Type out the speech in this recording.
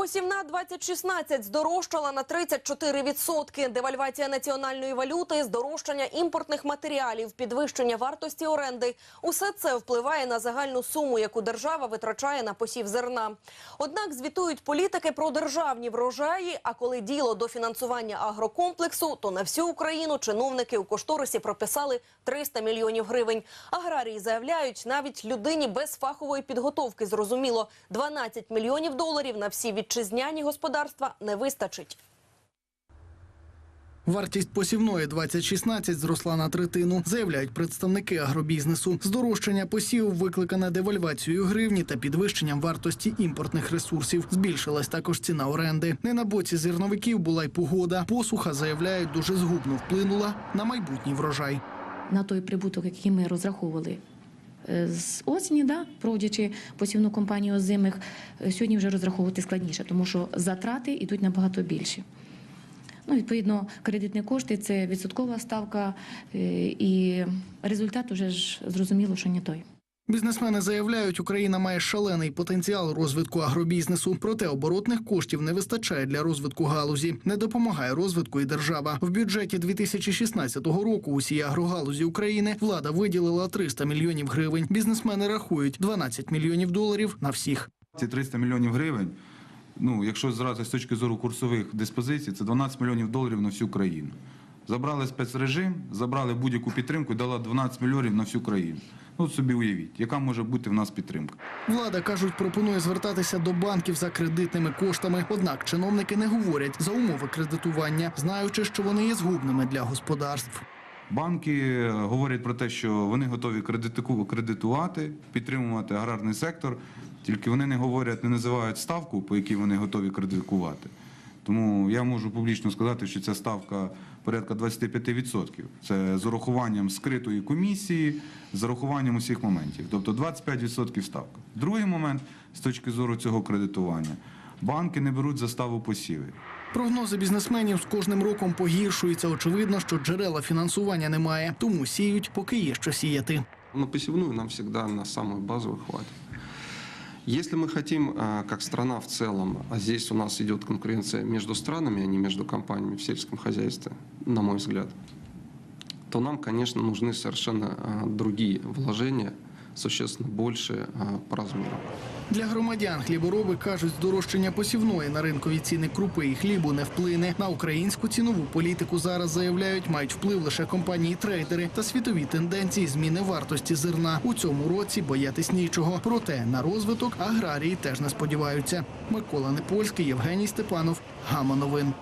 Посівна 2016 здорожчала на 34%. Девальвація національної валюти, здорожчання імпортних матеріалів, підвищення вартості оренди – усе це впливає на загальну суму, яку держава витрачає на посів зерна. Однак звітують політики про державні врожаї, а коли діло до фінансування агрокомплексу, то на всю Україну чиновники у кошторисі прописали 300 мільйонів гривень. Аграрії заявляють, навіть людині без фахової підготовки зрозуміло, 12 мільйонів доларів на всі вітчизняні господарства не вистачить. Вартість посівної 2016 зросла на третину, заявляють представники агробізнесу. Здорожчання посіву викликане девальвацією гривні та підвищенням вартості імпортних ресурсів. Збільшилась також ціна оренди. Не на боці зерновиків була й погода. Посуха, заявляють, дуже згубно вплинула на майбутній врожай. на той прибуток, який ми розраховували з осені, да, проводячи посівну компанію озимих, е, сьогодні вже розраховувати складніше, тому що затрати йдуть набагато більші. Ну, відповідно, кредитні кошти це відсоткова ставка, е, і результат уже ж зрозуміло, що не той. Бізнесмени заявляють, Україна має шалений потенціал розвитку агробізнесу. Проте оборотних коштів не вистачає для розвитку галузі. Не допомагає розвитку і держава. В бюджеті 2016 року усій агрогалузі України влада виділила 300 мільйонів гривень. Бізнесмени рахують 12 мільйонів доларів на всіх. Ці 300 мільйонів гривень, ну, якщо зразу з точки зору курсових диспозицій, це 12 мільйонів доларів на всю країну. Забрали спецрежим, забрали будь-яку підтримку і дала 12 мільйонів на всю країну. Ну, от собі уявіть, яка може бути в нас підтримка. Влада кажуть, пропонує звертатися до банків за кредитними коштами. Однак чиновники не говорять за умови кредитування, знаючи, що вони є згубними для господарств. Банки е, говорять про те, що вони готові кредитувати, підтримувати аграрний сектор, тільки вони не говорять, не називають ставку, по якій вони готові кредитувати. Тому я можу публічно сказати, що ця ставка порядка 25%. Це з урахуванням скритої комісії, з урахуванням усіх моментів. Тобто 25% ставка. Другий момент з точки зору цього кредитування. Банки не беруть заставу посіви. Прогнози бізнесменів з кожним роком погіршуються. Очевидно, що джерела фінансування немає, тому сіють, поки є що сіяти. На посевную нам всегда на самую базовую хватит. Если мы хотим, а, как страна в целом, а здесь у нас идет конкуренция между странами, а не между компаниями в сельском хозяйстве, на мой взгляд, то нам, конечно, нужны совершенно а, другие вложения, существенно больше по размеру. Для громадян хлібороби кажуть, здорожчання посівної на ринкові ціни крупи і хлібу не вплине. На українську цінову політику зараз заявляють, мають вплив лише компанії-трейдери та світові тенденції зміни вартості зерна. У цьому році боятись нічого. Проте на розвиток аграрії теж не сподіваються. Микола Непольський, Євгеній Степанов, Гама новин.